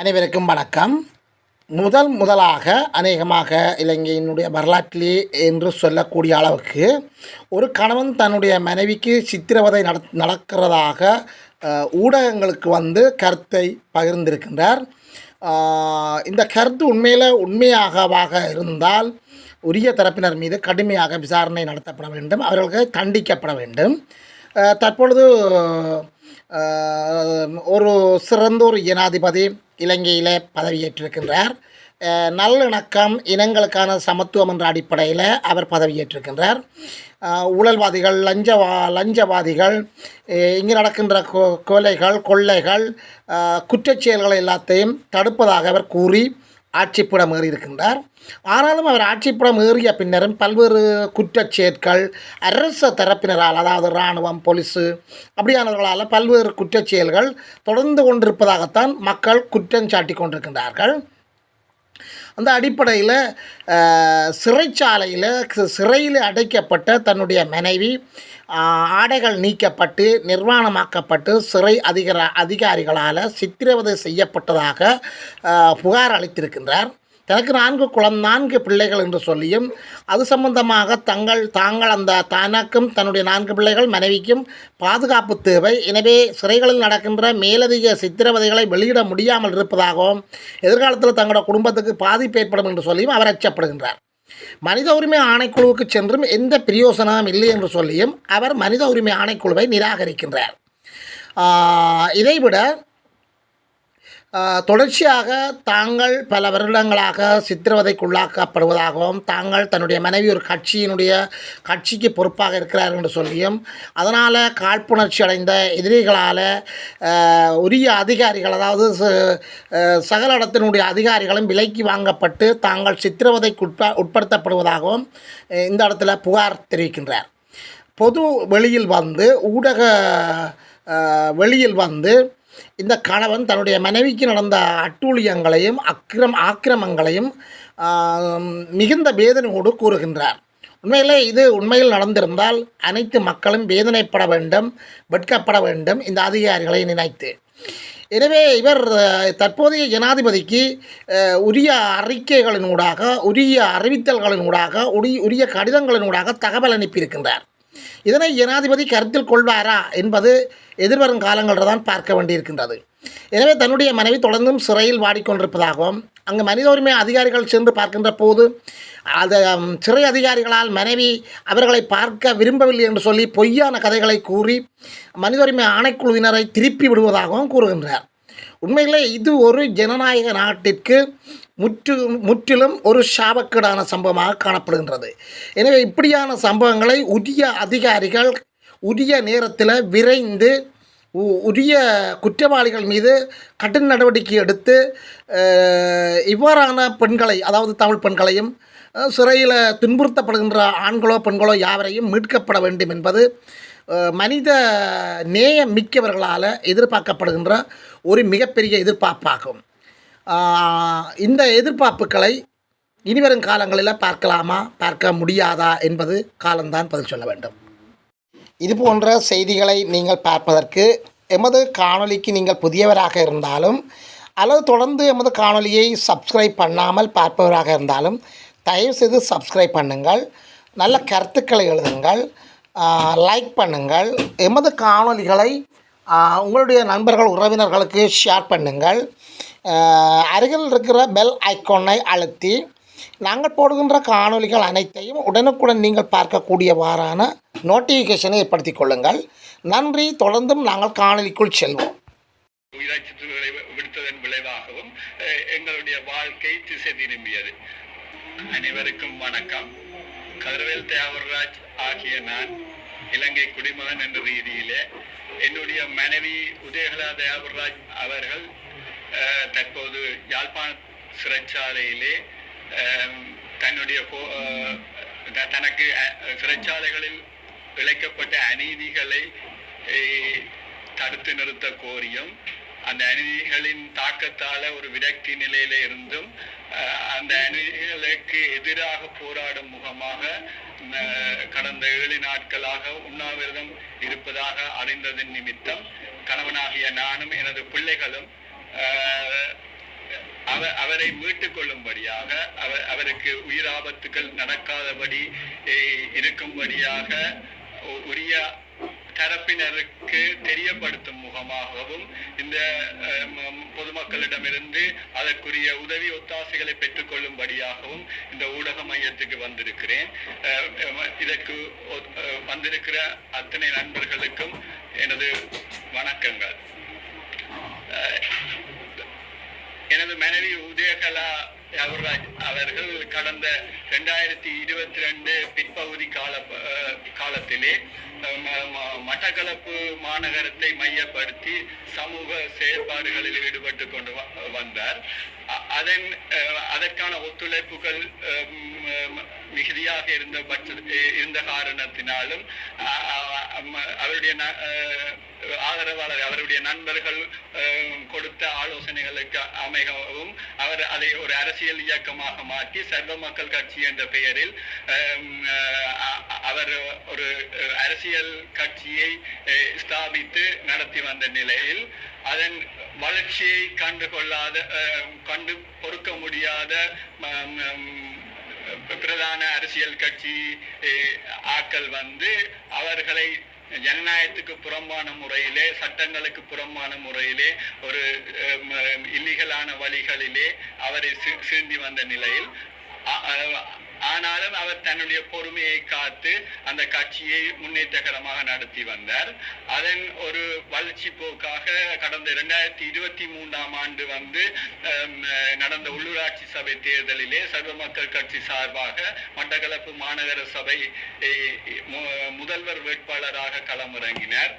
அனைவருக்கும் வணக்கம். முதல் முதலாக அநேகமாக இலங்கையினுடைய வரலாற்றிலே என்று சொல்லக்கூடிய அளவுக்கு ஒரு கணவன் தன்னுடைய மனைவிக்கு சித்திரவதை நட நடக்கிறதாக ஊடகங்களுக்கு வந்து கருத்தை பகிர்ந்திருக்கின்றார். இந்த கருத்து உண்மையில் உண்மையாகவாக இருந்தால் உரிய தரப்பினர் மீது கடுமையாக விசாரணை நடத்தப்பட வேண்டும் அவர்களுக்கு தண்டிக்கப்பட வேண்டும். தற்பொழுது ஒரு சிறந்த ஒரு ஜனாதிபதி இலங்கையில் பதவியேற்றிருக்கின்றார். நல்லிணக்கம் இனங்களுக்கான சமத்துவம் என்ற அடிப்படையில் அவர் பதவியேற்றிருக்கின்றார். ஊழல்வாதிகள் லஞ்சவா லஞ்சவாதிகள் இங்கு நடக்கின்ற கொ கொலைகள் கொள்ளைகள் அஹ், குற்றச் செயல்கள் எல்லாத்தையும் தடுப்பதாக அவர் கூறி ஆட்சிப்புடம் ஏறியிருக்கின்றார் ஆனாலும் அவர் ஆட்சிப்புடம் ஏறிய பின்னரும் பல்வேறு குற்றச்செயற்கள் அரச தரப்பினரால் அதாவது இராணுவம் போலீஸு அப்படியானவர்களால் பல்வேறு குற்றச்செயல்கள் தொடர்ந்து கொண்டிருப்பதாகத்தான் மக்கள் குற்றம் சாட்டி கொண்டிருக்கின்றார்கள். அந்த அடிப்படையில் சிறைச்சாலையில் சிறையில் அடைக்கப்பட்ட தன்னுடைய மனைவி ஆடைகள் நீக்கப்பட்டு நிர்வாணமாக்கப்பட்டு சிறை அதிகார அதிகாரிகளால் சித்திரவதை செய்யப்பட்டதாக புகார் அளித்திருக்கின்றார். தனக்கு நான்கு குளம் நான்கு பிள்ளைகள் என்று சொல்லியும் அது சம்பந்தமாக தங்கள் தாங்கள் அந்த தனக்கும் தன்னுடைய நான்கு பிள்ளைகள் மனைவிக்கும் பாதுகாப்பு தேவை. எனவே சிறைகளில் நடக்கின்ற மேலதிக சித்திரவதைகளை வெளியிட முடியாமல் இருப்பதாகவும் எதிர்காலத்தில் தங்களோட குடும்பத்துக்கு பாதிப்பு ஏற்படும் என்று சொல்லியும் அவர் அச்சப்படுகின்றார். மனித உரிமை ஆணைக்குழுவுக்கு சென்றும் எந்த பிரயோசனமும் இல்லை என்று சொல்லியும் அவர் மனித உரிமை ஆணைக்குழுவை நிராகரிக்கின்றார். இதைவிட தொடர்ச்சியாக தாங்கள் பல வருடங்களாக சித்திரவதைக்குள்ளாக்கப்படுவதாகவும் தாங்கள் தன்னுடைய மனைவி ஒரு கட்சியினுடைய கட்சிக்கு பொறுப்பாக இருக்கிறார் என்று சொல்லியும் அதனால் காழ்ப்புணர்ச்சி அடைந்த எதிரிகளால் உரிய அதிகாரிகள் அதாவது ச- சகல இடத்தினுடைய அதிகாரிகளும் விலைக்கு வாங்கப்பட்டு தாங்கள் சித்திரவதைக்கு உட்ப உட்படுத்தப்படுவதாகவும் இந்த இடத்துல புகார் தெரிவிக்கின்றார். பொது வெளியில் வந்து ஊடக வெளியில் வந்து இந்த கணவன் தன்னுடைய மனைவிக்கு நடந்த அட்டூழியங்களையும் அக்கிரம் ஆக்கிரமங்களையும் மிகுந்த வேதனையோடு கூறுகின்றார். உண்மையிலே இது உண்மையில் நடந்திருந்தால் அனைத்து மக்களும் வேதனைப்பட வேண்டும் வெட்கப்பட வேண்டும் இந்த அதிகாரிகளை நினைத்து. எனவே இவர் தற்போதைய ஜனாதிபதிக்கு உரிய அறிக்கைகளினூடாக உரிய அறிவித்தல்களினூடாக உரிய உரிய கடிதங்களினூடாக தகவல் அனுப்பியிருக்கின்றார். இதனை ஜனாதிபதி கருத்தில் கொள்வாரா என்பது எதிர்வரும் காலங்களில் தான் பார்க்க வேண்டியிருக்கின்றது. எனவே தன்னுடைய மனைவி தொடர்ந்தும் சிறையில் வாடிக்கொண்டிருப்பதாகவும் அங்கு மனித உரிமை அதிகாரிகள் சென்று பார்க்கின்ற போது அது சிறை அதிகாரிகளால் மனைவி அவர்களை பார்க்க விரும்பவில்லை என்று சொல்லி பொய்யான கதைகளை கூறி மனித உரிமை ஆணைக்குழுவினரை திருப்பி விடுவதாகவும் கூறுகின்றார். உண்மையிலே இது ஒரு ஜனநாயக நாட்டிற்கு முற்று முற்றிலும் ஒரு சாபக்கேடான சம்பவமாக காணப்படுகின்றது. எனவே இப்படியான சம்பவங்களை உரிய அதிகாரிகள் உரிய நேரத்தில் விரைந்து உ- உரிய குற்றவாளிகள் மீது கடும் நடவடிக்கை எடுத்து இவ்வாறான பெண்களை அதாவது தமிழ் பெண்களையும் சிறையில் துன்புறுத்தப்படுகின்ற ஆண்களோ பெண்களோ யாவரையும் மீட்கப்பட வேண்டும் என்பது மனித நேயம் மிக்கவர்களால் எதிர்பார்க்கப்படுகின்ற ஒரு மிகப்பெரிய எதிர்பார்ப்பாகும். இந்த எதிர்பார்ப்புகளை இனிவரும் காலங்களில் பார்க்கலாமா? பார்க்க முடியாதா என்பது காலம்தான் பதில் சொல்ல வேண்டும். இது போன்ற செய்திகளை நீங்கள் பார்ப்பதற்கு எமது காணொளிக்கு நீங்கள் புதியவராக இருந்தாலும் அல்லது தொடர்ந்து எமது காணொலியை சப்ஸ்கிரைப் பண்ணாமல் பார்ப்பவராக இருந்தாலும் தயவுசெய்து சப்ஸ்கிரைப் பண்ணுங்கள். நல்ல கருத்துக்களை எழுதுங்கள். லைக் பண்ணுங்கள். எமது காணொளிகளை உங்களுடைய நண்பர்கள் உறவினர்களுக்கு ஷேர் பண்ணுங்கள். அருகில் இருக்கிற பெல் ஐக்கோனை அழுத்தி நாங்கள் போடுகின்ற காணொளிகள் அனைத்தையும் உடனுக்குடன் நீங்கள் பார்க்கக்கூடியவாறான நோட்டிஃபிகேஷனை ஏற்படுத்திக் கொள்ளுங்கள். நன்றி. தொடர்ந்தும் நாங்கள் காணொளிக்குள் செல்வோம். விடுத்ததன் விளைவாகவும் எங்களுடைய வாழ்க்கை திசை திரும்பியது. அனைவருக்கும் வணக்கம். கதிரவேல் தேவராஜ் ஆகிய நான் இலங்கை குடிமகன் என்ற ரீதியிலே என்னுடைய மனைவி உதயகலா தேவராஜ் அவர்கள் தற்போது யாழ்ப்பாண சிறைச்சாலையிலே தன்னுடைய கோ- தனக்கு சிறைச்சாலைகளில் இழைக்கப்பட்ட அநீதிகளை தடுத்து நிறுத்த கோரியும் அந்த அநீதிகளின் தாக்கத்தால ஒரு விரக்தி நிலையில இருந்தும் அஹ், அந்த அநீதிகளுக்கு எதிராக போராடும் முகமாக கடந்த ஏழு நாட்களாக உண்ணாவிரதம் இருப்பதாக அறிந்ததன் நிமித்தம் கணவனாகிய நானும் எனது பிள்ளைகளும் அவர் அவரை மீட்டுக் கொள்ளும்படியாக அவர் அவருக்கு உயிராபத்துக்கள் நடக்காதபடி இருக்கும்படியாக உரிய தரப்பினருக்கு தெரியப்படுத்தும் முகமாகவும் இந்த பொதுமக்களிடமிருந்து அதற்குரிய உதவி ஒத்தாசைகளை பெற்றுக்கொள்ளும்படியாகவும் இந்த ஊடக மையத்துக்கு வந்திருக்கிறேன். அஹ், இதற்கு வந்திருக்கிற அத்தனை நண்பர்களுக்கும் எனது வணக்கங்கள். அஹ், எனது மனைவி உதயகலா அவர்கள் அவர்கள் கடந்த ரெண்டாயிரத்தி இருபத்தி ரெண்டு பிற்பகுதி கால காலத்திலே ம- ம- மட்டக்களப்பு மாநகரத்தை மையப்படுத்தி சமூக செயற்பாடுகளில் ஈடுபட்டு கொண்டு வ- வந்தார். அதன் அதற்கான ஒத்துழைப்புகள் மிகுதியாக இருந்த பட்ச இருந்த காரணத்தினாலும் அவருடைய ந- ஆதரவாளர் அவருடைய நண்பர்கள் கொடுத்த ஆலோசனைகளுக்கு அமைகவும் அவர் அதை ஒரு அரசியல் இயக்கமாக மாற்றி சர்வ மக்கள் கட்சி என்ற பெயரில் அவர் ஒரு அரசியல் கட்சியை ஸ்தாபித்து நடத்தி வந்த நிலையில் அதன் வளர்ச்சியை கண்டு கொள்ளாத கண்டு பொறுக்க முடியாத பிரதான அரசியல் கட்சி ஆக்கள் ஆட்கள் வந்து அவர்களை ஜனநாயகத்துக்கு புறம்பான முறையிலே சட்டங்களுக்கு புறம்பான முறையிலே ஒரு இல்லீகலான வழிகளிலே அவரை சீண்டி வந்த நிலையில் ஆனாலும் அவர் தன்னுடைய பொறுமையை காத்து அந்த கட்சியை முன்னேற்றகரமாக நடத்தி வந்தார். அதன் ஒரு வளர்ச்சி போக்காக கடந்த இரண்டாயிரத்தி இருபத்தி மூன்றாம் ஆண்டு வந்து நடந்த உள்ளூராட்சி சபை தேர்தலிலே சர்வ மக்கள் கட்சி சார்பாக மட்டக்களப்பு மாநகர சபை முதல்வர் வேட்பாளராக களமிறங்கினார்.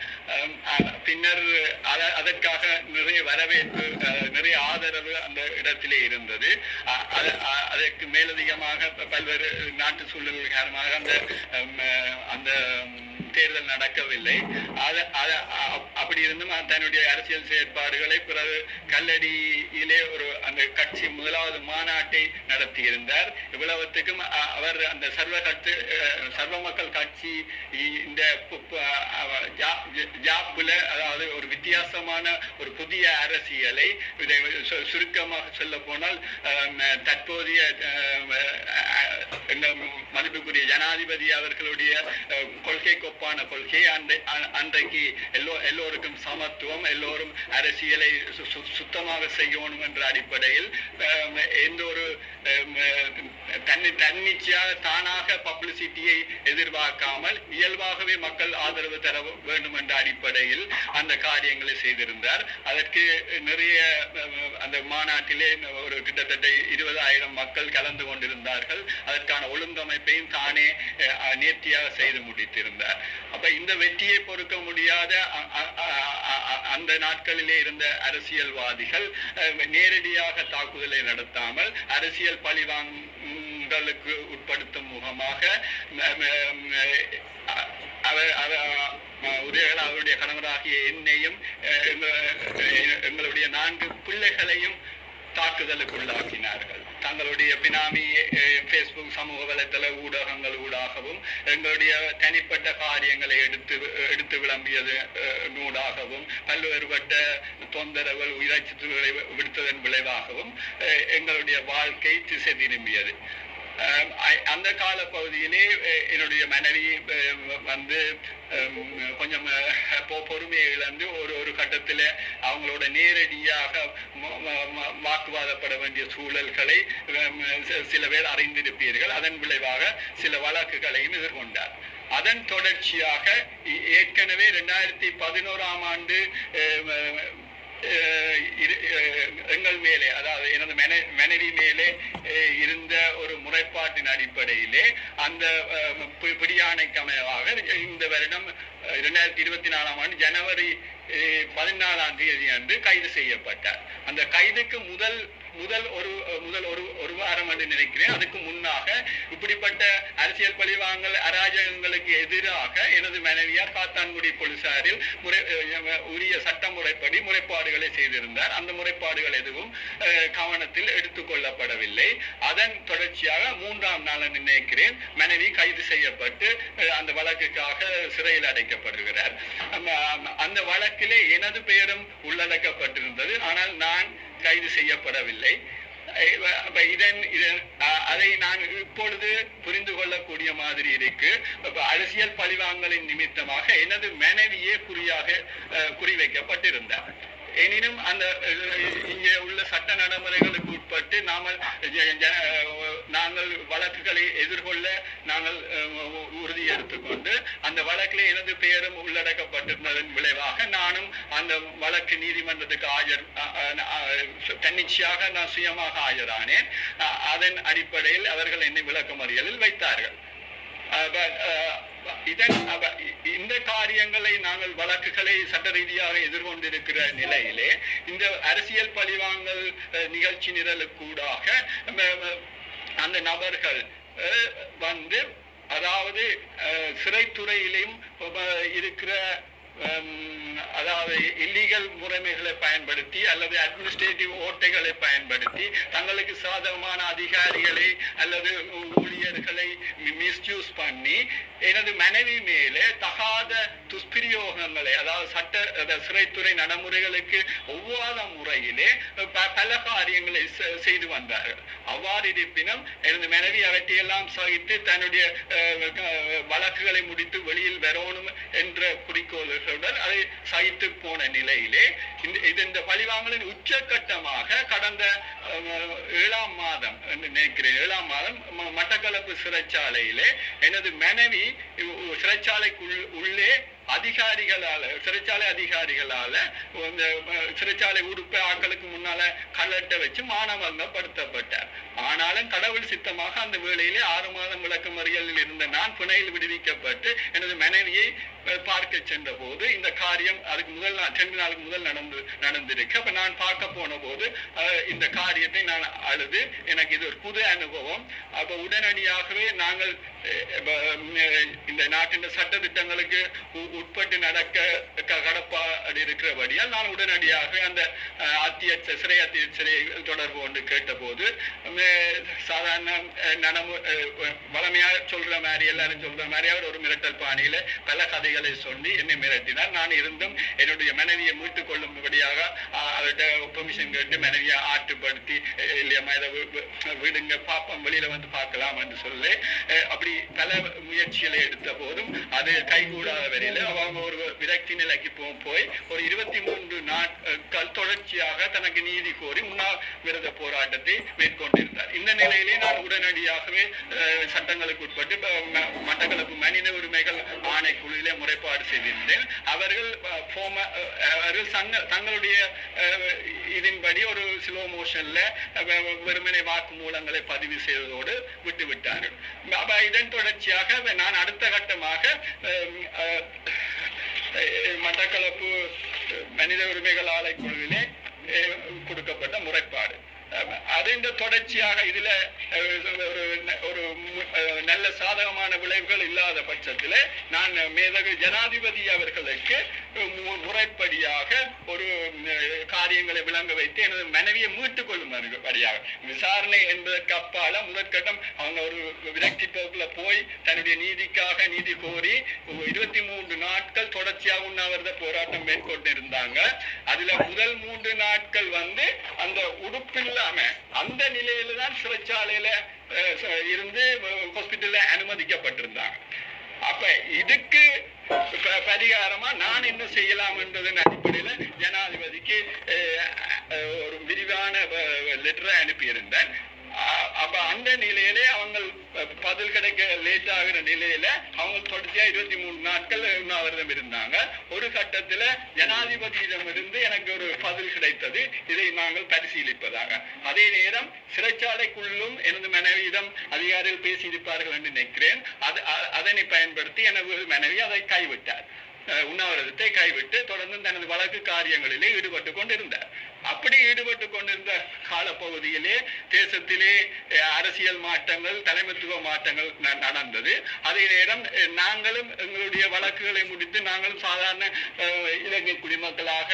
பின்னர் அதற்காக நிறைய வரவேற்பு நிறைய ஆதரவு அந்த இடத்திலே இருந்தது. அதற்கு மேலதிகமாக பல்வேறு பல்வேறு நாட்டு சூழல்கள் காரணமாக அந்த அந்த தேர்தல் நடக்கவில்லை. அப்படி இருந்தும் தன்னுடைய அரசியல் செயற்பாடுகளை பிறகு கல்லடியிலே ஒரு அந்த கட்சி முதலாவது மாநாட்டை நடத்தியிருந்தார். இவ்வளவுத்துக்கும் அவர் அந்த சர்வ கட்சி அஹ், சர்வ மக்கள் கட்சி இந்த ஜாப்புல அதாவது ஒரு வித்தியாசமான ஒரு புதிய அரசியலை இதை சு- சுருக்கமாக சொல்ல போனால் தற்போதைய மதிப்புக்குரிய ஜனாதிபதி அவர்களுடைய அஹ், கொள்கைக்கு கொள்கை. அந்த அன்றைக்கு எல்லோ எல்லோருக்கும் சமத்துவம் எல்லோரும் அரசியலை சுத்தமாக செய்யணும் என்ற அடிப்படையில் எந்த ஒரு தன்னி தன்னிச்சையாக தானாக பப்ளிசிட்டியை எதிர்பார்க்காமல் இயல்பாகவே மக்கள் ஆதரவு தர வேண்டும் என்ற அடிப்படையில் அந்த காரியங்களை செய்திருந்தார். அதற்கு நிறைய அந்த மாநாட்டிலே ஒரு கிட்டத்தட்ட இருபதாயிரம் மக்கள் கலந்து கொண்டிருந்தார்கள். அதற்கான ஒழுங்கமைப்பையும் தானே நேர்த்தியாக செய்து முடித்திருந்தார். அப்ப இந்த வெற்றியை பொறுக்க முடியாத அந்த நாட்களிலே இருந்த அரசியல்வாதிகள் நேரடியாக தாக்குதலை நடத்தாமல் அரசியல் பழிவாங்கலுக்கு உட்படுத்தும் முகமாக அவர் அவர் உதயகலா அவருடைய கணவராகிய என்னையும் எங்களுடைய நான்கு பிள்ளைகளையும் தாக்குதலுக்கு உள்ளாக்கினார்கள் தங்களுடைய பினாமி ஃபேஸ்புக் சமூக வலைத்தள ஊடகங்கள் ஊடாகவும் எங்களுடைய தனிப்பட்ட காரியங்களை எடுத்து எடுத்து விளம்பியது அஹ், ஊடாகவும் பல்வேறுபட்ட தொந்தரவுகள் உயிரச்சுறுத்தல்களை விடுத்ததன் விளைவாகவும் அஹ், எங்களுடைய வாழ்க்கை திசை திரும்பியது. Um, அந்த கால பகுதியிலே uh, என்னுடைய மனைவி uh, வந்து um, கொஞ்சம் uh, பொறுமையை இழந்து ஒரு ஒரு கட்டத்தில் அவங்களோட நேரடியாக வாக்குவாதப்பட வேண்டிய சூழல்களை um, சில பேர் அறிந்திருப்பீர்கள். அதன் விளைவாக சில வழக்குகளையும் எதிர்கொண்டார். அதன் தொடர்ச்சியாக ஏற்கனவே ரெண்டாயிரத்தி பதினோராம் ஆண்டு எங்கள் மேலே அதாவது எனது மனைவி மேலே இருந்த ஒரு முறைப்பாட்டின் அடிப்படையிலே அந்த அஹ், பி- இந்த வருடம் இரண்டாயிரத்தி இருபத்தி நாலாம் ஆண்டு ஜனவரி பதினாலாம் தேதி அன்று கைது செய்யப்பட்டார். அந்த கைதுக்கு முதல் முதல் ஒரு முதல் ஒரு ஒரு வாரம் என்று நினைக்கிறேன். அதுக்கு முன்னாக இப்படிப்பட்ட அரசியல் பழிவாங்கல் அராஜகங்களுக்கு எதிராக எனது மனைவியார் காத்தான்குடி போலீசாரில் முறை உரிய சட்ட முறைப்படி முறைப்பாடுகளை செய்திருந்தார். அந்த முறைப்பாடுகள் எதுவும் அஹ், கவனத்தில் எடுத்துக்கொள்ளப்படவில்லை அதன் தொடர்ச்சியாக மூன்றாம் நாள் நினைக்கிறேன் மனைவி கைது செய்யப்பட்டு அந்த வழக்குக்காக சிறையில் அடைக்கப்படுகிறார். அந்த வழக்கிலே எனது பெயரும் உள்ளடக்கப்பட்டிருந்தது. ஆனால் நான் கைது செய்யப்படவில்லை. அப்ப இதன் இதன் அஹ் அதை நான் இப்பொழுது புரிந்து கொள்ளக்கூடிய மாதிரி இருக்கு. அரசியல் பழிவாங்கலின் நிமித்தமாக எனது மனைவியே குறியாக அஹ், குறிவைக்கப்பட்டிருந்தார். எனினும் அந்த இங்கே உள்ள சட்ட நடைமுறைகளுக்கு உட்பட்டு நாமல் நாங்கள் வழக்குகளை எதிர்கொள்ள நாங்கள் உறுதி எடுத்துக்கொண்டு அந்த வழக்கில் எனது பெயரும் உள்ளடக்கப்பட்டிருந்ததன் விளைவாக நானும் அந்த வழக்கு நீதிமன்றத்துக்கு ஆஜர் அஹ், தன்னிச்சையாக நான் சுயமாக ஆஜரானேன் அதன் அடிப்படையில் அவர்கள் என்னை விளக்கமறியலில் வைத்தார்கள். அஹ், இதன் இந்த காரியங்களை நாங்கள் வழக்குகளை சட்ட ரீதியாக எதிர்கொண்டிருக்கிற நிலையிலே இந்த அரசியல் பழிவாங்கல் நிகழ்ச்சி நிரலுக்கூடாக அந்த நபர்கள் அஹ், வந்து அதாவது அஹ், சிறைத்துறையிலும் இருக்கிற அதாவது இல்லீகல் முறைமைகளை பயன்படுத்தி அல்லது அட்மினிஸ்ட்ரேட்டிவ் ஓட்டைகளை பயன்படுத்தி தங்களுக்கு சாதகமான அதிகாரிகளை அல்லது ஊழியர்களை மிஸ்யூஸ் பண்ணி எனது மனைவி மேலே தகாத துஷ்பிரயோகங்களை அதாவது சட்ட சிறைத்துறை நடைமுறைகளுக்கு ஒவ்வாத முறையிலே பல காரியங்களை செய்து வந்தார்கள். அவ்வாறு இருப்பினும் எனது மனைவி அவற்றையெல்லாம் சகித்து தன்னுடைய அஹ், வழக்குகளை முடித்து வெளியில் வரணும் என்ற குறிக்கோள்களுடன் அதை சகித்து போன நிலையிலே இந்த இது இந்த பழிவாங்கலின் உச்சக்கட்டமாக கடந்த அஹ், ஏழாம் மாதம் நினைக்கிறேன். ஏழாம் மாதம் மட்டக்களப்பு சிறைச்சாலையிலே எனது மனைவி சிறைச்சாலைக்குள் உள்ளே அதிகாரிகளால சிறைச்சாலை அதிகாரிகளால இந்த சிறைச்சாலை உறுப்பு ஆட்களுக்கு முன்னால கலட்டை வச்சு மானவங்கப்படுத்தப்பட்டார் ஆனாலும் கடவுள் சித்தமாக அந்த வேளையிலே ஆறு மாதம் விளக்கமறியலில் இருந்த நான் புனையில் விடுவிக்கப்பட்டு எனது மனைவியை பார்க்க சென்ற போது இந்த காரியம் அதுக்கு முதல் நாள் ரெண்டு நாளுக்கு முதல் நடந்து நடந்திருக்கு. அப்ப நான் பார்க்க போன போது இந்த காரியத்தை நான் அழுது எனக்கு இது ஒரு புது அனுபவம். அப்ப உடனடியாகவே நாங்கள் இந்த நாட்டின் சட்ட திட்டங்களுக்கு உ- உட்பட்டு நடக்க க- கடப்பாடு இருக்கிறபடியால் நான் உடனடியாக அந்த அஹ், அத்தியட்ச சிறை தொடர்பு கொண்டு கேட்டபோது சாதாரண அஹ், நனமு அஹ், வளமையா சொல்ற மாதிரி எல்லாரும் சொல்ற மாதிரி அவர் ஒரு மிரட்டல் பாணியில பல கதைகளை சொல்லி என்னை மிரட்டினார். நான் இருந்தும் என்னுடைய மனைவியை மீட்டுக் கொள்ளும்படியாக அவர்கிட்ட பெர்மிஷன் கேட்டு மனைவியை ஆட்டுப்படுத்தி அஹ், இல்லையம்மா இதை விடுங்க பாப்போம் வெளியில வந்து பார்க்கலாம் என்று சொல்லி அப்படி பல முயற்சிகளை எடுத்த போதும் அது கைகூடாத வரையில அவங்க ஒரு விரக்தி நிலைக்கு போ- போய் ஒரு இருபத்தி மூன்று நாட்கள் தொடர்ச்சியாக தனக்கு நீதி கோரி உண்ணாவிரத போராட்டத்தை மேற்கொண்டிருந்தார். இந்த நிலையிலே நான் உடனடியாகவே சட்டங்களுக்கு உட்பட்டு ப- மட்டக்களப்பு மனித உரிமைகள் ஆணைக்குழுவிலே முறைப்பாடு செய்திருந்தேன். அவர்கள் அவர்கள் தங்களுடைய இதன்படி ஒரு ஸ்லோ மோஷன்ல வெறுமனை வாக்கு மூலங்களை பதிவு செய்வதோடு விட்டுவிட்டார்கள். இதன் தொடர்ச்சியாக நான் அடுத்த கட்டமாக மட்டக்களப்பு மனித உரிமைகள் ஆலைக்குழுவிலே அஹ், கொடுக்கப்பட்ட முறைப்பாடு. அஹ், அதன் தொடர்ச்சியாக இதுல ஒரு ஒரு நல்ல சாதகமான விளைவுகள் இல்லாத பட்சத்தில் நான் மேதகு ஜனாதிபதி அவர்களுக்கு முறைப்படியாக ஒரு காரியங்களை விளங்க வைத்து எனது மனைவியை மீட்டுக் கொள்ளும்படியாக விசாரணை என்பதற்கு அப்பால முதற்கட்டம் அவங்க ஒரு விரக்தி போக்குல போய் தன்னுடைய நீதிக்காக நீதி கோரி இருபத்தி மூன்று நாட்கள் தொடர்ச்சியாக உண்ணாவிரத போராட்டம் மேற்கொண்டிருந்தாங்க. அதுல முதல் மூன்று நாட்கள் வந்து அந்த உடுப்பு இல்லாம அந்த நிலையில தான் சிறைச்சாலையில இருந்து ஹாஸ்பிட்டல்ல அனுமதிக்கப்பட்டிருந்தாங்க. அப்ப இதுக்கு ப- பரிகாரமா நான் என்ன செய்யலாம் என்றதன் அடிப்படையில ஜனாதிபதிக்கு அஹ், அஹ், ஒரு விரிவான லெட்டரை அனுப்பியிருந்தேன் அப்ப அந்த நிலையிலே அவங்க பதில் கிடைக்க லேட் ஆகிற நிலையில அவங்க தொடர்ச்சியா இருபத்தி மூணு நாட்கள் உண்ணாவிரதம் இருந்தாங்க. ஒரு கட்டத்துல ஜனாதிபதியிடம் இருந்து எனக்கு ஒரு பதில் கிடைத்தது. இதை நாங்கள் பரிசீலிப்பதாக. அதே நேரம் சிறைச்சாலைக்குள்ளும் எனது மனைவியிடம் அதிகாரிகள் பேசியிருப்பார்கள் என்று நினைக்கிறேன். அது அதனை பயன்படுத்தி எனது மனைவி அதை கைவிட்டார். உண்ணாவிரதத்தை கைவிட்டு தொடர்ந்து தனது வழக்கு காரியங்களிலே ஈடுபட்டு கொண்டிருந்தார். அப்படி ஈடுபட்டு கொண்டிருந்த காலப்பகுதியிலே தேசத்திலே அரசியல் மாற்றங்கள் தலைமைத்துவ மாற்றங்கள் நடந்தது. அதே நேரம் நாங்களும் எங்களுடைய வழக்குகளை முடித்து நாங்களும் சாதாரண இலங்கை குடிமக்களாக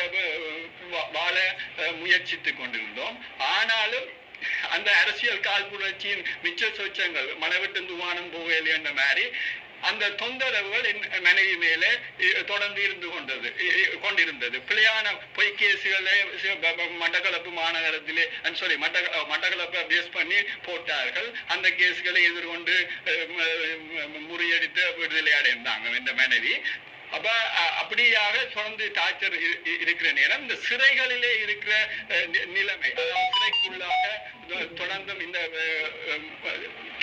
வாழ அஹ், முயற்சித்துக் கொண்டிருந்தோம். ஆனாலும் அந்த அரசியல் காழ்ப்புணர்ச்சியின் மிச்ச சொச்சங்கள் மனவிட்டு துவானம் போகலை என்ற மாதிரி அந்த தொந்தரவுகள் என் மனைவி மேலே தொடர்ந்து இருந்து கொண்டது. கொண்டிருந்தது. பிள்ளையான பொய் கேசுகளை மட்டக்களப்பு மாநகரத்திலே சாரி மட்ட மட்டக்களப்பை பேஸ் பண்ணி போட்டார்கள். அந்த கேஸுகளை எதிர்கொண்டு முறியடித்து விடுதலை அடைந்தாங்க இந்த மனைவி. அப்ப அப்படியாக தொடர்ந்து டார்ச்சர் இருக்கிற நேரம் இந்த சிறைகளிலே இருக்கிற அஹ், நிலைமை சிறைக்குள்ளாக தொடர்ந்தும் இந்த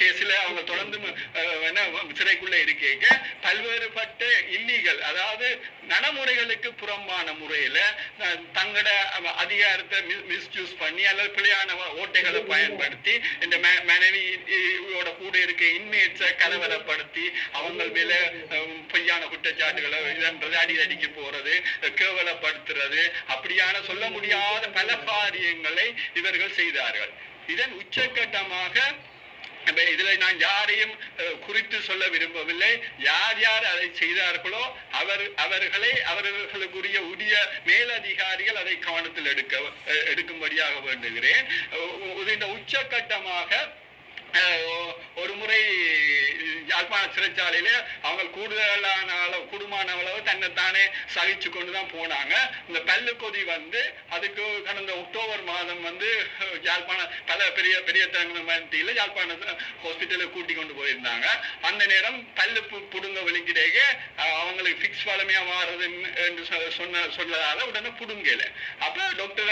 கேஸில் அவங்க தொடர்ந்தும் என்ன சிறைக்குள்ள இருக்கீங்க. பல்வேறுபட்ட இல்லீகல் அதாவது நடைமுறைகளுக்கு புறம்பான முறையில தங்களோட அதிகாரத்தை மிஸ்யூஸ் பண்ணி அல்லது பிழையான ஓட்டைகளை பயன்படுத்தி இந்த மனைவியோட கூட இருக்க இன்மேட்ஸை கலவரப்படுத்தி அவங்க மேல பொய்யான குற்றச்சாட்டுகளை இதன்றது அடி அடிக்க போறது கேவலப்படுத்துறது அப்படியான சொல்ல முடியாத பல காரியங்களை இவர்கள் செய்தார்கள். இதன் உச்சக்கட்டமாக இதுல நான் யாரையும் அஹ், குறித்து சொல்ல விரும்பவில்லை. யார் யார் அதை செய்தார்களோ அவர் அவர்களை அவர்களுக்குரிய உரிய மேலதிகாரிகள் அதை கவனத்தில் எடுக்க எடுக்கும்படியாக வேண்டுகிறேன். இந்த உச்சக்கட்டமாக ஒரு முறை யாழ்ப்பாண சிறைச்சாலையில அவங்க கூடுதலான அளவு கூடுமான அளவு தன்னைத்தானே சகிச்சு கொண்டு தான் போனாங்க. இந்த பல்லு கொதி வந்து அதுக்கு கடந்த அக்டோபர் மாதம் வந்து அஹ், யாழ்ப்பாண பல பெரிய பெரிய மத்தியில் யாழ்ப்பாண ஹாஸ்பிட்டலுக்கு கூட்டி கொண்டு போயிருந்தாங்க. அந்த நேரம் பல்லு புடுங்க வலிக்கிறேக அவங்களுக்கு ஃபிக்ஸ் வளமையா மாறுது என்று சொன்ன சொன்னதால உடனே புடுங்கல. அப்ப டாக்டர்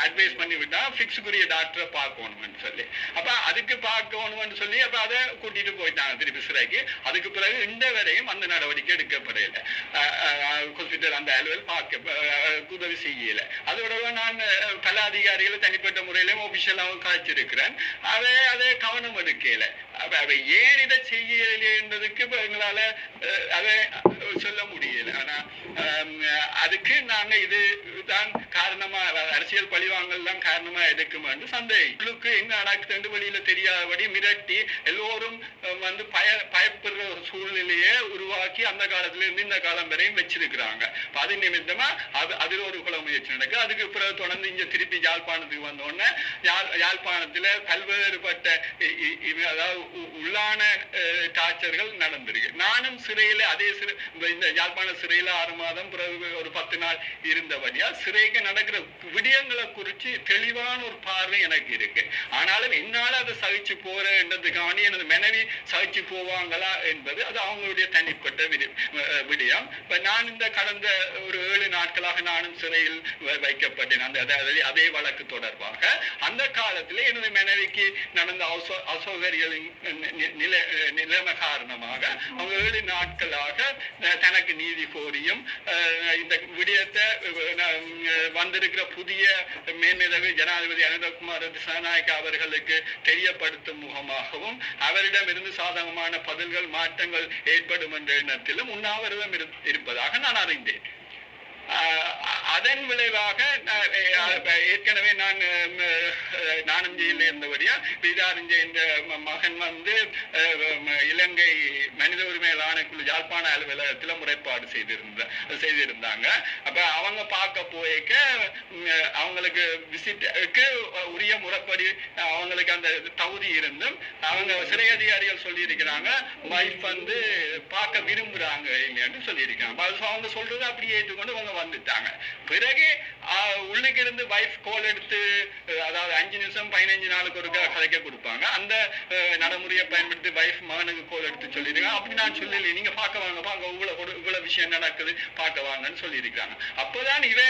அட்வைஸ் பண்ணி விட்டா ஃபிக்ஸுக்குரிய டாக்டரை பார்க்கணும்னு சொல்லி. அப்ப அதுக்கு பார்க்கணும்னு சொல்லி அப்ப அதை கூட்டிட்டு போயிட்டாங்க திருப்பி சிறைக்கு. அதுக்கு பிறகு இந்த வரையும் அந்த நடவடிக்கை எடுக்கப்படல. ஹாஸ்பிட்டல் அந்த அலுவல் பார்க்க உதவி செய்யல. அதோட நான் பல அதிகாரிகளை தனிப்பட்ட முறையிலும் ஒபிஷியலாகவும் காய்ச்சிருக்கிறேன் அதை அதை கவனம் எடுக்கல. அவ ஏன் இதை செய்யலைன்றதுக்கு இப்ப எங்களால அதை சொல்ல முடியல. ஆனா அதுக்கு நாங்க இது தான் காரணமா அரசியல் பழிவாங்கல் தான் காரணமா எடுக்கும் என்று சந்தேகிக்கு என்ன நடக்குதுன்னு வெளியில தெரியாதபடி மிரட்டி எல்லோரும் வந்து பய பயப்படுற ஒரு சூழ்நிலையை உருவாக்கி அந்த காலத்துல இருந்து இந்த காலம் வரையும் வச்சிருக்கிறாங்க. அது நிமித்தமா அது அதில் ஒரு குல முயற்சி நடக்கு அதுக்கு பிறகு தொடர்ந்து இங்க திருப்பி யாழ்ப்பாணத்துக்கு வந்த உடனே யாழ் யாழ்ப்பாணத்துல பல்வேறுபட்ட அதாவது உ- உள்ளான டார்ச்சர்கள் நடந்திருக்கு. நானும் சிறையில அதே சிறை இந்த யாழ்ப்பாண சிறையில ஆறு மாதம் பிறகு ஒரு பத்து நாள் இருந்தபடியா சிறைக்கு நடக்கிற விடயங்களை குறித்து தெளிவான ஒரு பார்வை எனக்கு இருக்கு. ஆனாலும் என்னால் அதை சகிச்சு போறேன்றதுக்காண்டி எனது மனைவி சகிச்சு போவாங்களா என்பது அது அவங்களுடைய தனிப்பட்ட விடி- விடயம். இப்போ நான் இந்த கடந்த ஒரு ஏழு நாட்களாக நானும் சிறையில் வ- வைக்கப்பட்டேன். அந்த அதே வழக்கு தொடர்பாக அந்த காலத்தில் எனது மனைவிக்கு நடந்த அசௌ- அசௌகரியங்களின் நி- நிலை நிலைமை காரணமாக அவங்க ஏழு நாட்களாக தனக்கு நீதி கோரியும் இந்த விடயத்தை வந்திருக்கிற புதிய மேன்மேதகு ஜனாதிபதி அனந்தகுமார் திசாநாயக்க அவர்களுக்கு தெரியப்படுத்தும் முகமாகவும் அவரிடமிருந்து சாதகமான பதில்கள் மாற்றங்கள் ஏற்படும் என்ற எண்ணத்திலும் உண்ணாவிரதம் இரு- இருப்பதாக நான் அறிந்தேன். அதன் விளைவாக நான், ஏற்கனவே நான் நானஞ்சியில் இருந்தபடியா பீதாரஞ்ச இந்த மகன் வந்து இலங்கை மனித உரிமைகள் ஆணைக்குழு யாழ்ப்பாண அலுவலகத்தில் முறைப்பாடு செய்திருந்த செய்திருந்தாங்க. அப்ப அவங்க பார்க்க போய்க்க அவங்களுக்கு விசிட்டுக்கு உரிய முறைப்படி அவங்களுக்கு அந்த தகுதி இருந்தும் அவங்க சிறை அதிகாரிகள் சொல்லியிருக்கிறாங்க வைஃப் வந்து பார்க்க விரும்புறாங்க இல்லைன்னு சொல்லியிருக்காங்க அது அவங்க சொல்றது அப்படியே ஏற்றுக்கொண்டு அவங்க வந்துட்டாங்க. பிறகு உள்ளுக்கு இருந்து வைஃப் கோல் எடுத்து அதாவது அஞ்சு நிமிஷம் பதினஞ்சு நாளுக்கு ஒரு கதைக்க கொடுப்பாங்க. அந்த நடைமுறையை பயன்படுத்தி வைஃப் மகனுக்கு கோல் எடுத்து சொல்லியிருக்காங்க. அப்படி நான் சொல்லல. நீங்க பார்க்க வாங்க அங்க இவ்வளவு இவ்வளவு விஷயம் நடக்குது. பார்க்க வாங்கன்னு சொல்லியிருக்காங்க. அப்போதான் இவ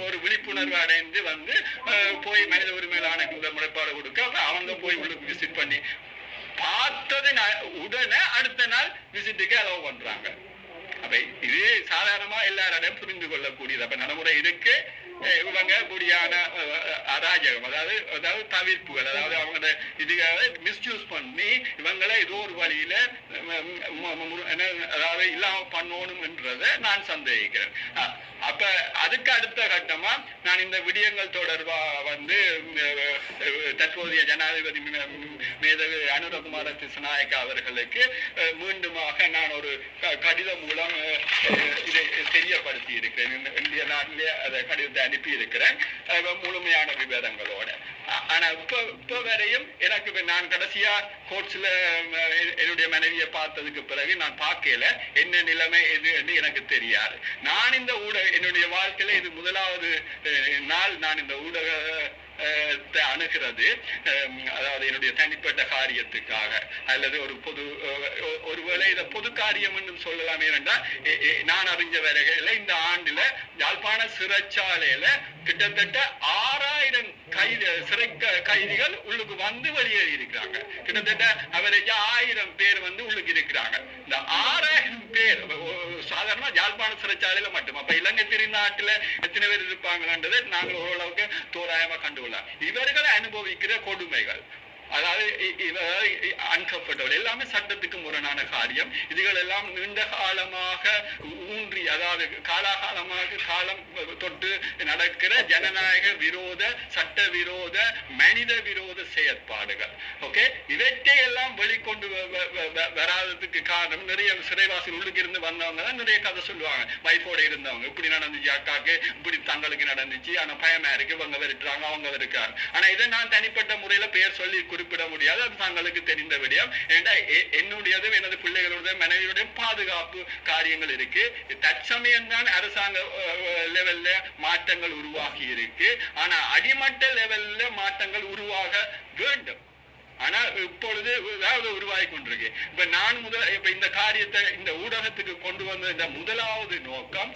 ஒரு விழிப்புணர்வு அடைந்து வந்து அஹ், போய் மனித உரிமைகள் ஆணைக்குள்ள முறைப்பாடு கொடுக்க அவங்க போய் உள்ளுக்கு விசிட் பண்ணி பார்த்தது உடனே அடுத்த நாள் விசிட்டுக்கு அலோவ் பண்றாங்க. அப்ப இது சாதாரணமா எல்லாரிடம் புரிந்து கொள்ளக்கூடியது. அப்ப நடைமுறை இருக்கு இவங்க கூடியான அராஜகம் அதாவது அதாவது தவிர்ப்புகள் அதாவது அவங்களோட இதுக்காக மிஸ்யூஸ் பண்ணி இவங்களை ஏதோ ஒரு வழியில அதாவது இல்லாம பண்ணணும் என்றதை நான் சந்தேகிக்கிறேன். அப்ப அதுக்கு அடுத்த கட்டமா நான் இந்த விடயங்கள் தொடர்பா வந்து தற்போதைய ஜனாதிபதி மேதவி மேதகு அனுரகுமார திசுநாயக்கா அவர்களுக்கு மீண்டுமாக நான் ஒரு க- கடிதம் மூலம் இதை தெரியப்படுத்தி இருக்கிறேன். இந்த இந்திய நாட்டிலே அதை கடிதத்தை அனுப்பி இருக்கிறேன். முழுமையான விவரங்களோட. ஆனா இப்ப இப்ப வரையும் எனக்கு நான் கடைசியா கோர்ட்ஸ்ல என்னுடைய மனைவியை பார்த்ததுக்கு பிறகு நான் பார்க்கல. என்ன நிலைமை எது என்று எனக்கு தெரியாது. நான் இந்த ஊடக என்னுடைய வாழ்க்கையில இது முதலாவது நாள் நான் இந்த ஊடக அணுகிறது. அதாவது என்னுடைய தனிப்பட்ட காரியத்துக்காக. அல்லது ஒரு பொது ஒருவேளை இதை பொது காரியம் என்றும் சொல்லலாம். ஏனென்றால் நான் அறிஞ்ச வரையில இந்த ஆண்டுல யாழ்ப்பாண சிறைச்சாலையில கிட்டத்தட்ட ஆறாயிரம் கைது சிறை கைதிகள் உள்ளுக்கு வந்து வெளியேறி இருக்கிறாங்க கிட்டத்தட்ட அவரேஜ் ஆயிரம் பேர் வந்து உள்ளுக்கு இருக்கிறாங்க. இந்த ஆறாயிரம் பேர் சாதாரண யாழ்ப்பாண சிறைச்சாலையில மட்டும். அப்ப இலங்கை திருநாட்டுல எத்தனை பேர் இருப்பாங்கன்றது நாங்கள் ஓரளவுக்கு தோராயமா கண்டுகொள்ளலாம் இவர்கள் அனுபவிக்கிற கொடுமைகள் அதாவது அன்கம்ஃபர்டபுள் எல்லாமே சட்டத்துக்கு முரணான காரியம். இதுகள் எல்லாம் நீண்ட காலமாக ஊன்றி அதாவது காலாகாலமாக காலம் தொட்டு நடக்கிற ஜனநாயக விரோத சட்ட விரோத மனித விரோத செயற்பாடுகள். ஓகே? இவற்றை எல்லாம் வெளிக்கொண்டு வராததுக்கு காரணம் நிறைய சிறைவாசி உள்ளுக்கு இருந்து வந்தவங்க தான் நிறைய கதை சொல்லுவாங்க. வைஃபோட இருந்தவங்க இப்படி நடந்துச்சு அக்காக்கு இப்படி தங்களுக்கு நடந்துச்சு ஆனா பயமா இருக்கு இவங்க விரட்டுறாங்க அவங்க இருக்காங்க ஆனா இதை நான் தனிப்பட்ட முறையில பெயர் சொல்லி குறிப்பிட முடியாது. அது தங்களுக்கு தெரிந்த விடயம். எ- என்னுடையதும் எனது பிள்ளைகளுடைய மனைவியுடைய பாதுகாப்பு காரியங்கள் இருக்கு. தற்சமயம் தான் அரசாங்க லெவல்ல மாற்றங்கள் உருவாகி இருக்கு. ஆனா அடிமட்ட லெவல்ல மாற்றங்கள் உருவாக வேண்டும். ஆனா இப்பொழுது அதாவது உருவாகி கொண்டிருக்கு. இப்ப நான் முதல் இப்ப இந்த காரியத்தை இந்த ஊடகத்துக்கு கொண்டு வந்த இந்த முதலாவது நோக்கம்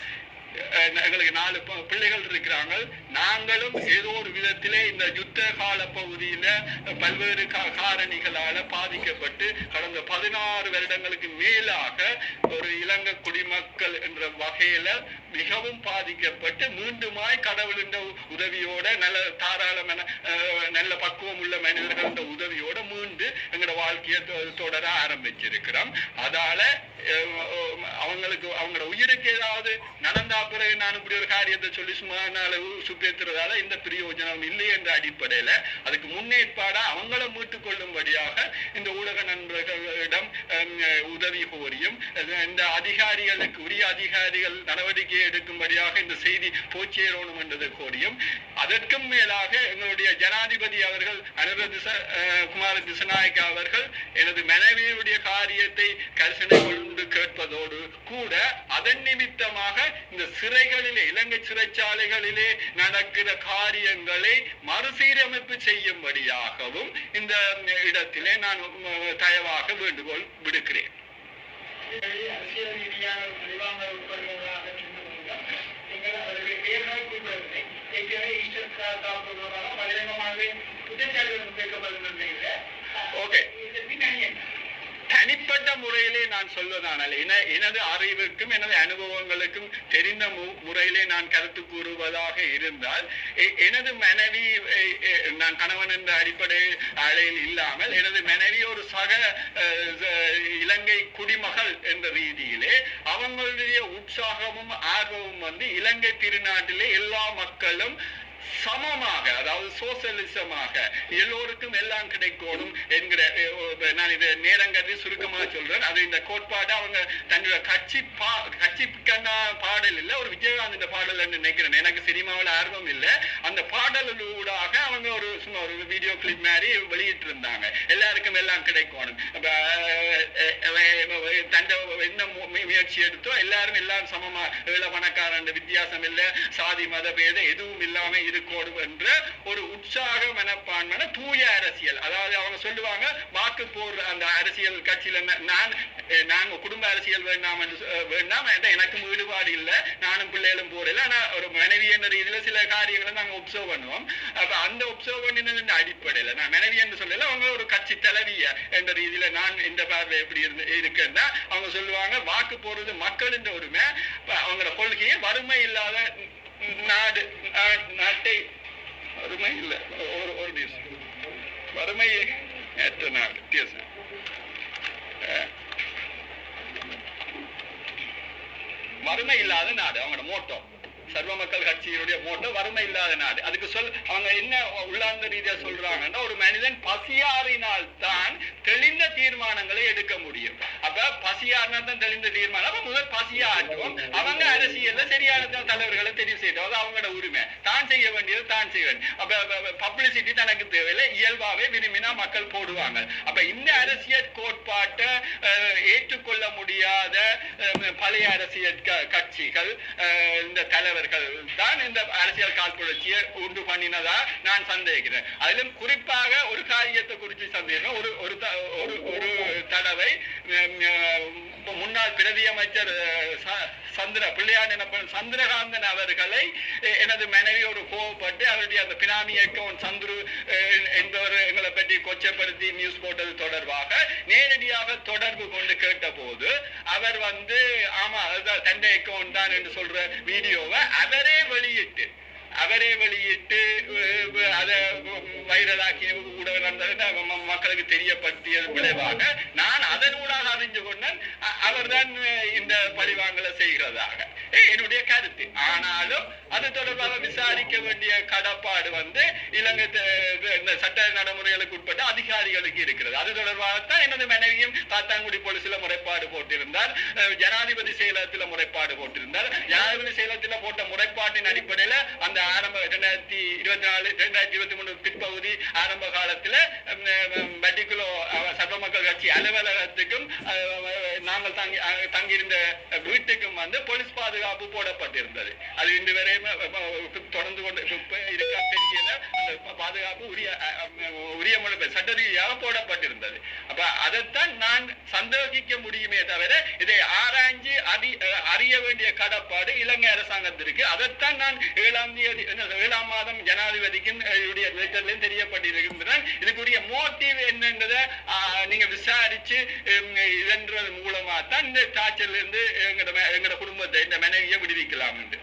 எங்களுக்கு நாலு பிள்ளைகள் இருக்கிறாங்க. நாங்களும் ஏதோ ஒரு விதத்திலே இந்த யுத்த கால பகுதியில பல்வேறு காரணிகளால பாதிக்கப்பட்டு கடந்த பதினாறு வருடங்களுக்கு மேலாக ஒரு இலங்கை குடிமக்கள் என்ற வகையில மிகவும் பாதிக்கப்பட்டு மீண்டுமாய் கடவுளின் உதவியோட நல்ல தாராளமான நல்ல பக்குவம் உள்ள மனிதர்கள் உதவியோட மீண்டு எங்களோட வாழ்க்கையை தொ- தொடர ஆரம்பிச்சிருக்கிறோம். அதால அவங்களுக்கு அவங்களோட உயிருக்கு ஏதாவது நடந்தா பிறகு நான் இப்படி ஒரு காரியத்தை சொல்லி சும்மா நாளை சுப்பேத்துறதால இந்த பிரயோஜனம் இல்லை என்ற அடிப்படையில அதுக்கு முன்னேற்பாடா அவங்கள மீட்டுக் கொள்ளும்படியாக இந்த ஊடக நண்பர்களிடம் உதவி கோரியும் இந்த அதிகாரிகளுக்கு உரிய அதிகாரிகள் நடவடிக்கை எடுக்கும்படியாக இந்த செய்தி போச்சேரணும் என்றது கோரியும். அதற்கும் மேலாக எங்களுடைய ஜனாதிபதி அவர்கள் அனுர திச குமார திசநாயக்க அவர்கள் எனது மனைவியுடைய காரியத்தை கரிசனை கொண்டு கேட்பதோடு கூட அதன் நிமித்தமாக இந்த சிறைகளிலே இலங்கை சிறைச்சாலைகளிலே நடக்கிற காரியங்களை மறுசீரமைப்பு செய்யும்படியாகவும் இந்த இடத்திலே நான் தயவாக வேண்டுகோள் விடுக்கிறேன். ஓகே தனிப்பட்ட முறையிலே நான் சொல்வதானால் என எனது அறிவுக்கும் எனது அனுபவங்களுக்கும் தெரிந்த மு- முறையிலே நான் கருத்து கூறுவதாக இருந்தால் எனது மனைவி நான் கணவன் என்ற அடிப்படை அலையில் இல்லாமல் எனது மனைவி ஒரு சக இலங்கை குடிமகள் என்ற ரீதியிலே அவங்களுடைய உற்சாகமும் ஆர்வமும் வந்து இலங்கை திருநாட்டிலே எல்லா மக்களும் சமமாக அதாவது சோசியலிசமாக எல்லோருக்கும் எல்லாம் கிடைக்கணும் என்கிற நான் இது நேரங்கிறது சுருக்கமாக சொல்றேன். அது இந்த கோட்பாடு அவங்க தங்களோட கட்சி பா கட்சிக்கான பாடல் இல்ல ஒரு விஜயகாந்த் பாடல் நினைக்கிறேன். எனக்கு சினிமாவில் ஆர்வம் இல்லை. அந்த பாடலூடாக அவங்க ஒரு சும்மா ஒரு வீடியோ கிளிப் மாதிரி வெளியிட்டு இருந்தாங்க எல்லாருக்கும் எல்லாம் கிடைக்கணும். தண்ட என்ன மு- முயற்சி எடுத்தோ எல்லாரும் எல்லாரும் சமமா ஏழை பணக்காரன் வித்தியாசம் இல்லை சாதி மத பேதம் எதுவும் இல்லாம இருக்கணும் என்ற ஒரு உற்சாக மனப்பான்மையான தூய அரசியல். அதாவது அவங்க சொல்லுவாங்க வாக்கு போடுற அந்த அரசியல் கட்சியில நான் நாங்க குடும்ப அரசியல் வேண்டாம் என்று வேண்டாம். எனக்கும் ஈடுபாடு இல்லை. நானும் பிள்ளைகளும் போறதில்லை ஆனா ஒரு மனைவி என்ற ரீதியில சில காரியங்களை நாங்க ஒப்சர்வ் பண்ணுவோம். அப்ப அந்த ஒப்சர்வ் பண்ணினது அடிப்படையில நான் மனைவி என்று சொல்லல அவங்க ஒரு கட்சி தலைவிய என்ற ரீதியில நான் இந்த பார்வை எப்படி இருந்து இருக்குன்னா அவங்க சொல்லுவாங்க வாக்கு போடுறது மக்களின் உரிமை அவங்களோட கொள்கையை வறுமை இல்லாத நாடு நா- நாட்டை வறுமை இல்லை ஒரு ஒரு நிமிஷம் வறுமை ஏற்ற நாள் வித்தியாசம். வறுமை இல்லாத நாடு அவங்களோட மோட்டோ. சர்வ மக்கள் கட்சியினுடைய மோட்டோ வறுமை இல்லாத நாடு. அதுக்கு சொல் அவங்க என்ன உள்ளார்ந்த ரீதியா சொல்றாங்கன்னா ஒரு மனிதன் பசியாறினால் தான் தெளிந்த தீர்மானங்களை எடுக்க முடியும். அப்ப பசியாருன்னா தான் தெளிந்த தீர்மானம். அப்ப முதல் பசியா ஆட்டுவோம் அவங்க அரசியல்ல சரியான தலைவர்களை தெரிவு செய்யட்டும் அது அவங்களோட உரிமை. தான் செய்ய வேண்டியது தான் செய்ய வேண்டும் அப்ப பப்ளிசிட்டி தனக்கு தேவையில்லை இயல்பாவே விரும்பினா மக்கள் போடுவாங்க. அப்ப இந்த அரசியல் கோட்பாட்டை ஏற்றுக்கொள்ள முடியாத பழைய அரசியல் க- கட்சிகள் இந்த தலைவர்கள் தான் இந்த அரசியல் காழ்ப்புணர்ச்சியை உண்டு பண்ணினதா நான் சந்தேகிக்கிறேன். அதிலும் குறிப்பாக ஒரு காரியத்தை குறித்து சந்தேகம் ஒரு ஒரு த- ஒரு ஒரு தடவை முன்னாள் பிரதி அமைச்சர் ச- சந்திர பிள்ளையான் எனப்படும் சந்திரகாந்தன் அவர்களை எனது மனைவி ஒரு கோவப்பட்டு அவருடைய அந்த பினாமி இயக்கம் சந்துரு என்பவர் எங்களை பற்றி கொச்சப்படுத்தி நியூஸ் போட்டது தொடர்பாக நேரடியாக தொடர்பு கொண்டு கேட்டபோது அவர் வந்து ஆமா அதுதான் தண்டை இயக்கம் தான் என்று சொல்ற வீடியோவை அவரே வெளியிட்டு அவரே வெளியிட்டு அதை வைரலாக்கி ஊடகம் நடந்த மக்களுக்கு தெரியப்படுத்திய விளைவாக நான் அதனூடாக அறிஞ்சு கொண்டேன். அ- அவர்தான் இந்த பழிவாங்கலை செய்கிறதாக. என்னுடைய கருத்து. ஆனாலும் அது தொடர்பாக விசாரிக்க வேண்டிய கடப்பாடு வந்து இலங்கை இந்த சட்ட நடைமுறைகளுக்கு உட்பட்ட அதிகாரிகளுக்கு இருக்கிறது. அது தொடர்பாகத்தான் எனது மனைவியும் தாத்தாங்குடி போலீஸ்ல முறைப்பாடு போட்டிருந்தார். ஜனாதிபதி செயலகத்தில் முறைப்பாடு போட்டிருந்தார். ஜனாதிபதி செயலகத்தில் போட்ட முறைப்பாட்டின் அடிப்படையில் அந்த ஆரம்ப இரண்டாயிரத்தி இருபத்தி நாலு இரண்டாயிரத்தி இருபத்தி மூணு பிற்பகுதி ஆரம்ப காலத்துல மெடிக்குலோ சர்வ மக்கள் கட்சி அலுவலகத்துக்கும் நாங்கள் தங்கி தங்கியிருந்த வீட்டுக்கும் வந்து போலீஸ் பாதுகாப்பு போடப்பட்டிருந்தது. அது இன்று வரையும் தொடர்ந்து கொண்டு இப்ப இருக்கா தெரியல அந்த பாதுகாப்பு உரிய உரிய முறை சட்ட ரீதியாக போடப்பட்டிருந்தது. அப்ப அதைத்தான் நான் சந்தேகிக்க முடியுமே தவிர இதை ஆராய்ஞ்சு அறிய வேண்டிய கடப்பாடு இலங்கை அரசாங்கத்திற்கு அதைத்தான் நான் ஏழாம் தேதி ஏழாம் மாதம் ஜனாதிபதிக்கும் அஹ், இவருடைய லெட்டர்லையும் தெரியப்பட்டிருக்கின்றன இதுக்குரிய மோட்டிவ் என்னன்றதை ஆஹ், நீங்க விசாரிச்சு இதன்றது மூலமா தான் இந்த டார்ச்சர்ல இருந்து எங்கட எங்கட குடும்பத்தை இந்த மனைவியை விடுவிக்கலாம் என்று